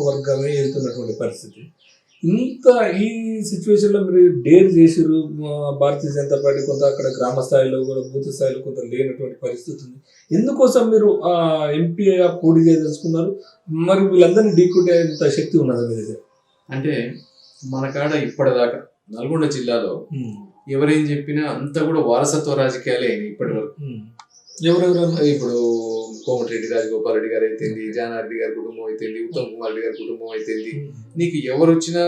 వర్గమే వెళ్తున్నటువంటి పరిస్థితి. ఇంత ఈ సిచ్యువేషన్లో మీరు డేర్ చేసిరు భారతీయ జనతా పార్టీ కొంత అక్కడ గ్రామ స్థాయిలో కూడా బూత్ స్థాయిలో కొంత లేనటువంటి పరిస్థితి ఉంది. ఎందుకోసం మీరు ఆ ఎంపీగా పోటీ చేయదలుచుకున్నారు? మరి వీళ్ళందరినీ ఢీకొట్టే అంత శక్తి ఉన్నదా మీ దగ్గర? అంటే మన కాడ ఇప్పటిదాకా నల్గొండ జిల్లాలో ఎవరేం చెప్పినా అంతా కూడా వారసత్వ రాజకీయాలే అయినాయి ఇప్పటి వరకు ఎవరెవరు ఇప్పుడు కోమటిరెడ్డి రాజగోపాల్ రెడ్డి గారు అయితేంది జానారెడ్డి గారి కుటుంబం అయితేంది ఉత్తమ్ కుమార్ రెడ్డి గారి కుటుంబం అయితేంది. నీకు ఎవరు వచ్చినా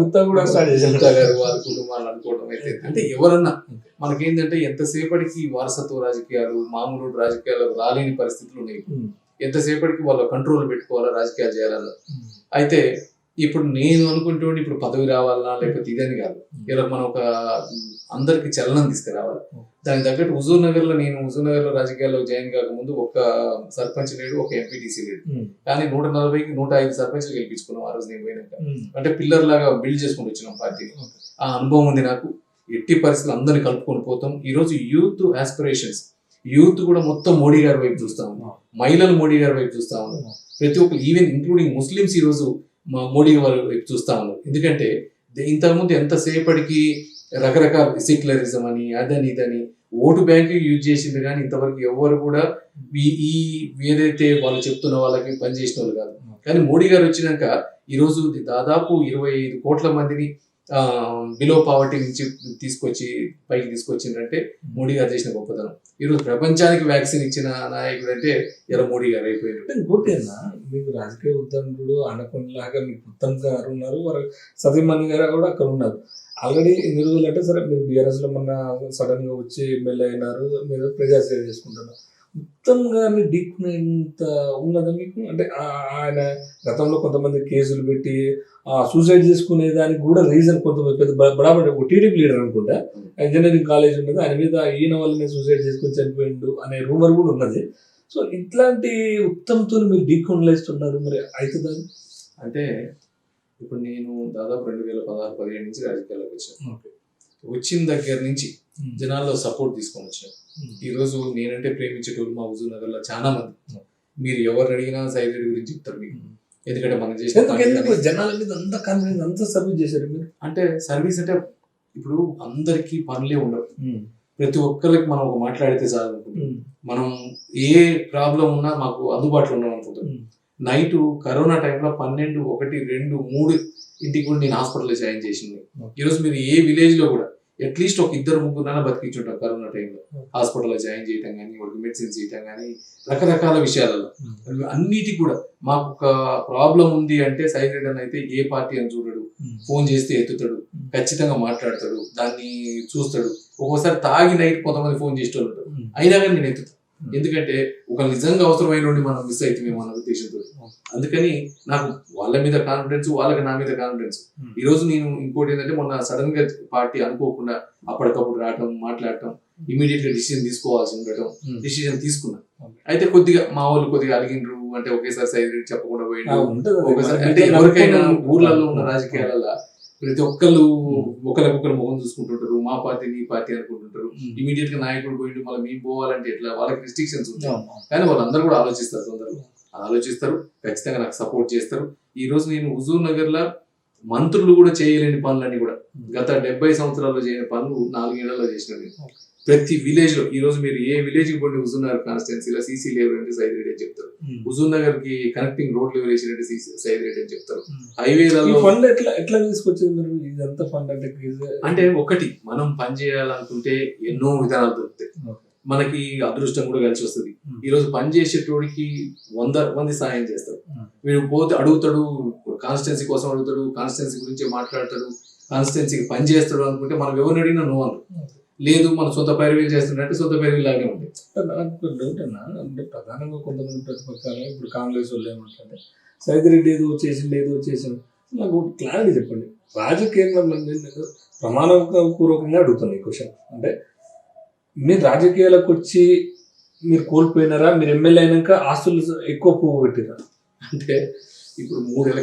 గుత్తా కూడా గుప్తా గారు వారి కుటుంబాలు అనుకోవడం అయితే అంటే ఎవరన్నా మనకేంటంటే ఎంతసేపటికి వారసత్వ రాజకీయాలు మామూలు రాజకీయాలు రాలేని పరిస్థితులు ఉన్నాయి ఎంతసేపటికి వాళ్ళ కంట్రోల్ పెట్టుకోవాలా రాజకీయాలు చేయాలన్నా? అయితే ఇప్పుడు నేను అనుకుంటుండే ఇప్పుడు పదవి రావాలా లేకపోతే ఇదని కాదు. ఇలా మనం ఒక అందరికి చలనం తీసుకురావాలి. దానికి తగ్గట్టు హుజూర్ నగర్లో నేను హుజూర్ నగర్లో రాజకీయాల్లో జాయిన్ కాకముందు ఒక సర్పంచ్ లేడు ఒక ఎంపీటీసీ లేడు. కానీ నూట నలభైకి నూట ఐదు సర్పంచ్లు గెలిపించుకున్నాం ఆ రోజు నేను పోయినాక. అంటే పిల్లర్ లాగా బిల్డ్ చేసుకుంటూ వచ్చినాం పార్టీని. ఆ అనుభవం ఉంది నాకు. ఎట్టి పరిస్థితులు అందరిని కలుపుకొని పోతాం. ఈ రోజు యూత్ ఆస్పిరేషన్స్ యూత్ కూడా మొత్తం మోడీ గారి వైపు చూస్తా ఉన్నాం మహిళలు మోడీ గారి వైపు చూస్తా ఉన్నాం ప్రతి ఒక్కరు ఈవెన్ ఇంక్లూడింగ్ ముస్లిమ్స్ ఈ రోజు మోడీ గారి వైపు చూస్తా ఉన్నారు. ఎందుకంటే ఇంతకుముందు ఎంతసేపటికి రకరకాల సెక్యులరిజం అని అదని ఇదని ఓటు బ్యాంక్ యూజ్ చేసింది కానీ ఇంతవరకు ఎవరు కూడా ఈ ఏదైతే వాళ్ళు చెప్తున్న వాళ్ళకి పనిచేసిన వాళ్ళు కాదు. కానీ మోడీ గారు వచ్చినాక ఈరోజు దాదాపు ఇరవై ఐదు కోట్ల మందిని బిలో పావర్టీ నుంచి తీసుకొచ్చి పైకి తీసుకొచ్చిందంటే మోడీ గారు చేసిన గొప్పతనం. ఈరోజు ప్రపంచానికి వ్యాక్సిన్ ఇచ్చిన నాయకుడు అంటే ఇలా మోడీ గారు అయిపోయారు. ఇంకోటి అన్న మీకు రాజకీయ ఉద్దండుడు అనకొండలాగా మీకు ఉత్తమ్ గారు ఉన్నారు వారు సతీమణి గారు కూడా అక్కడ ఉన్నారు. ఆల్రెడీ ఎన్ని రోజులు అంటే సరే మీరు బీఆర్ఎస్లో మొన్న సడన్గా వచ్చి ఎమ్మెల్యే అయినారు మీరు ప్రజాసేవ చేసుకుంటున్నారు. మొత్తంగా గారిని ఢీకునేంత ఉన్నదా మీకు? అంటే ఆయన గతంలో కొంతమంది కేసులు పెట్టి ఆ సూసైడ్ చేసుకునే దానికి కూడా రీజన్ కొంతమంది పెద్ద బ- బడాబడి ఒక టీడీపీ లీడర్ అనుకుంటా. ఇంజనీరింగ్ కాలేజ్ ఉన్నది ఆయన మీద ఈయన వల్లనే సూసైడ్ చేసుకుని చనిపోయిండు అనే రూమర్ కూడా ఉన్నది. సో ఇట్లాంటి ఉత్తమ్తో మీరు డీకొనలేస్తున్నారు మరి అవుతుందా అంటే ఇప్పుడు నేను దాదాపు రెండు వేల పదహారు పదిహేడు నుంచి రాజకీయాల్లోకి వచ్చాను. ఓకే. వచ్చిన దగ్గర నుంచి జనాల్లో సపోర్ట్ తీసుకొని వచ్చాను. ఈ రోజు నేనంటే ప్రేమించేటోళ్ళు మా హుజూర్ నగర్లో చాలా మంది. మీరు ఎవరు అడిగినా సైలెడ్ గురించి చెప్తారు మీకు. ఎందుకంటే మనం చేసిన జనాల మీద అంత కాన్ఫిడెన్స్ అంత సర్వీస్ చేశారు మీరు? అంటే సర్వీస్ అంటే ఇప్పుడు అందరికీ పనులే ఉండవు. ప్రతి ఒక్కరికి మనం ఒక మాట్లాడితే చాలు మనం ఏ ప్రాబ్లం ఉన్నా మాకు అందుబాటులో ఉన్నాం అనుకుంటాం నైట్ కరోనా టైంలో పన్నెండు ఒకటి రెండు మూడు ఇంటికి కూడా నేను హాస్పిటల్లో జాయిన్ చేసింది. ఈరోజు మీరు ఏ విలేజ్లో కూడా అట్లీస్ట్ ఒక ఇద్దరు ముగ్గురు బతికించుంటాం కరోనా టైంలో. హాస్పిటల్లో జాయిన్ చేయటం కానీ వాళ్ళకి మెడిసిన్స్ ఇవ్వటం కానీ రకరకాల విషయాలలో. అన్నిటికి కూడా మాకు ఒక ప్రాబ్లం ఉంది అంటే సైలెంట్ అని అయితే ఏ పార్టీ అని చూడడు. ఫోన్ చేస్తే ఎత్తుతాడు. ఖచ్చితంగా మాట్లాడతాడు. దాన్ని చూస్తాడు. ఒక్కోసారి తాగి నైట్ కొంతమంది ఫోన్ చేసేటోళ్ళు ఉంటారు. అయినా కానీ నేను ఎత్తుతాను ఎందుకంటే ఒక నిజంగా అవసరమైన మనం మిస్ అవుతామేమో అన్న ఉద్దేశంతో. అందుకని నాకు వాళ్ళ మీద కాన్ఫిడెన్స్ వాళ్ళకి నా మీద కాన్ఫిడెన్స్ ఈ రోజు నేను ఇంకోటి ఏంటంటే మొన్న సడన్గా పార్టీ అనుకోకుండా అప్పటికప్పుడు రావటం మాట్లాడటం ఇమీడియట్గా డిసిజన్ తీసుకోవాల్సి ఉండటం డిసిజన్ తీసుకున్నా. అయితే కొద్దిగా మా వాళ్ళు కొద్దిగా అడిగిండ్రు అంటే ఒకేసారి సైడ్ చెప్పకుండా అది. ఒకసారి అంటే ఎవరికైనా ఊర్లలో ఉన్న. రాజకీయాలలో ప్రతి ఒక్కళ్ళు ఒకరికొకరు ముఖం చూసుకుంటుంటారు మా పార్టీ నీ పార్టీ అనుకుంటుంటారు. ఇమీడియట్గా నాయకుడు పోయిండు మళ్ళీ మేము పోవాలంటే ఎట్లా? వాళ్ళకి రిస్ట్రిక్షన్స్ ఉంటాయి. కానీ వాళ్ళందరూ కూడా ఆలోచిస్తారు తొందరగా. ఆలోచిస్తారు ఖచ్చితంగా నాకు సపోర్ట్ చేస్తారు. ఈ రోజు నేను హుజూర్ నగర్లో మంత్రులు కూడా చేయలేని పనులన్నీ కూడా. గత డెబ్బై సంవత్సరాల్లో చేయని పనులు నాలుగేళ్ళలో చేసిన నేను. ప్రతి విలేజ్లో ఈ రోజు మీరు ఏ విలేజ్కి పోండి హుజూర్ నగర్ కాన్స్టిట్యున్సీలో సీసీ లేవర్ అంటే సైడ్ రెడ్డి అని చెప్తారు ఉమ్. హుజూర్ నగర్కి కనెక్టింగ్ రోడ్ లెవెల్ వేసినట్టు సైడ్ రెడ్డి అని చెప్తారు. ఈ హైవేలలో ఫండ్ ఎట్లా ఎట్లా తీసుకొచ్చింది మీరు ఇదంతా ఫండ్ అంటే అంటే ఒకటి మనం పని చేయాలనుకుంటే ఎన్నో విధానాలు దొరుకుతాయి. మనకి అదృష్టం కూడా కలిసి వస్తుంది ఉమ్. ఈ రోజు పని చేసేటోడికి వంద మంది సాయం చేస్తారు. వీడు పోతే అడుగుతాడు కాన్స్టిట్యున్సీ కోసం అడుగుతాడు కాన్స్టిట్యున్సీ గురించి మాట్లాడతాడు కాన్స్టిట్యున్సీకి పని చేస్తాడు అనుకుంటే మనం ఎవరిని అడిగినా నువ్వు అను లేదు మన సొంత పైరవీలు చేస్తున్నట్టు సొంత పైరవీలు లాగే ఉంది. నాకు డౌట్ అన్న అంటే ప్రధానంగా కొంతమంది ప్రతిపక్షాలు ఇప్పుడు కాంగ్రెస్ వాళ్ళు ఏమంటారంటే సైదిరెడ్డి ఏదో చేసిండు ఏదో చేసిండు. నాకు ఒక క్లారిటీ చెప్పండి. రాజకీయంగా మరి పూర్వకంగా ప్రమాణపూర్వకంగా అడుగుతాను ఈ క్వశ్చన్ అంటే మీరు రాజకీయాలకు వచ్చి మీరు కోల్పోయినారా? మీరు ఎమ్మెల్యే అయినాక ఆస్తులు ఎక్కువ పోగొట్టిరా? అంటే ఇప్పుడు మూడు